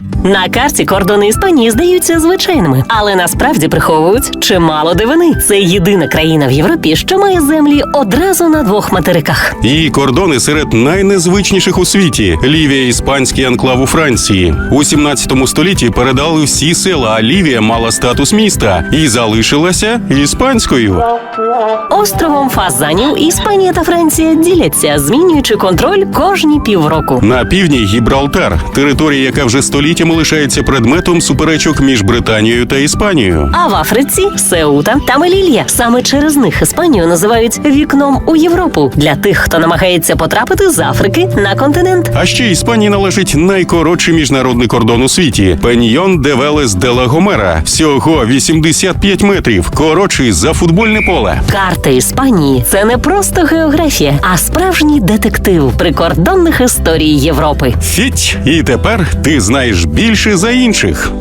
Mm-hmm. На карті кордони Іспанії здаються звичайними, але насправді приховують чимало дивини. Це єдина країна в Європі, що має землі одразу на двох материках. Її кордони серед найнезвичніших у світі. Лівія іспанський анклав у Франції. У 17 столітті передали всі села, а Лівія мала статус міста і залишилася іспанською. Островом Фазанів Іспанія та Франція діляться, змінюючи контроль кожні півроку. На півдні Гібралтар, територія, яка вже століттями лишається предметом суперечок між Британією та Іспанією. А в Африці Сеута та Мелілья. Саме через них Іспанію називають вікном у Європу для тих, хто намагається потрапити з Африки на континент. А ще Іспанії належить найкоротший міжнародний кордон у світі Пеньйон де Велес де ла Гомера. Всього 85 метрів. Коротший за футбольне поле. Карта Іспанії це не просто географія, а справжній детектив прикордонних історій Європи. Фіть, і тепер ти знаєш більше за інших.